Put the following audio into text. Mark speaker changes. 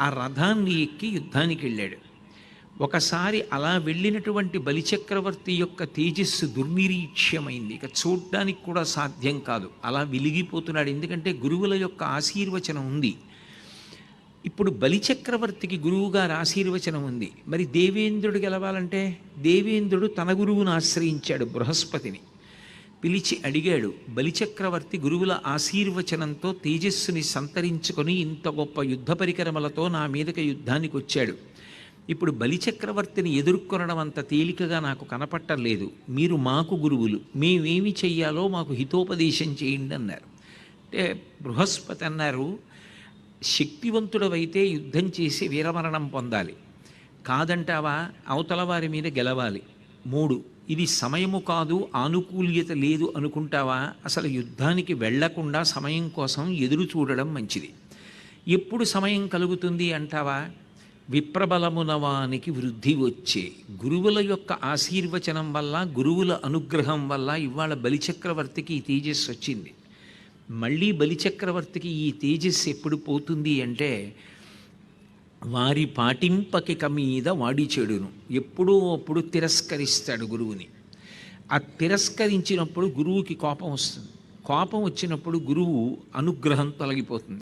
Speaker 1: ఆ రథాన్ని ఎక్కి యుద్ధానికి వెళ్ళాడు. ఒకసారి అలా వెళ్ళినటువంటి బలిచక్రవర్తి యొక్క తేజస్సు దుర్నిరీక్ష్యమైంది ఇక చూడ్డానికి కూడా సాధ్యం కాదు. అలా వెలిగిపోతున్నాడు. ఎందుకంటే గురువుల యొక్క ఆశీర్వచనం ఉంది. ఇప్పుడు బలిచక్రవర్తికి గురువుగారు ఆశీర్వచనం ఉంది. మరి దేవేంద్రుడు గెలవాలంటే దేవేంద్రుడు తన గురువును ఆశ్రయించాడు బృహస్పతిని. పిలిచి అడిగాడు బలిచక్రవర్తి గురువుల ఆశీర్వచనంతో తేజస్సుని సంతరించుకొని ఇంత గొప్ప యుద్ధ పరికరములతో నా మీదకి యుద్ధానికి వచ్చాడు ఇప్పుడు బలిచక్రవర్తిని ఎదుర్కొనడం అంత తేలికగా నాకు కనపట్టలేదు. మీరు మాకు గురువులు మేమేమి చెయ్యాలో మాకు హితోపదేశం చేయండి అన్నారు. అంటే బృహస్పతి అన్నారు శక్తివంతుడవైతే యుద్ధం చేసి వీరమరణం పొందాలి. కాదంటావా అవతల వారి మీద గెలవాలి. మూడు ఇది సమయము కాదు ఆనుకూల్యత లేదు అనుకుంటావా? అసలు యుద్ధానికి వెళ్ళకుండా సమయం కోసం ఎదురు చూడడం మంచిది. ఎప్పుడు సమయం కలుగుతుంది అంటావా? విప్రబలమునవానికి వృద్ధి వచ్చే. గురువుల యొక్క ఆశీర్వచనం వల్ల గురువుల అనుగ్రహం వల్ల ఇవాళ బలిచక్రవర్తికి ఈ తేజస్సు వచ్చింది. మళ్ళీ బలిచక్రవర్తికి ఈ తేజస్సు ఎప్పుడు పోతుంది అంటే వారి పాటింపకిక మీద వాడి చెడును ఎప్పుడూ అప్పుడు తిరస్కరిస్తాడు గురువుని. ఆ తిరస్కరించినప్పుడు గురువుకి కోపం వస్తుంది. కోపం వచ్చినప్పుడు గురువు అనుగ్రహం తొలగిపోతుంది.